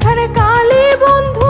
এখানে কালে বন্ধু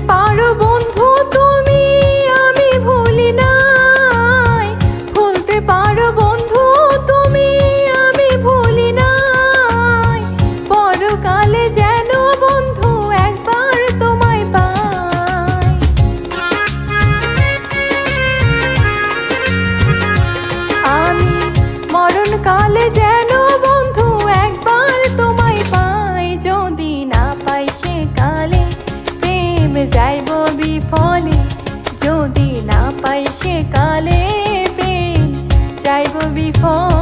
pas. যাইব বিফলে যদি না পাই সে কালে প্রেম। যাইব বিফলে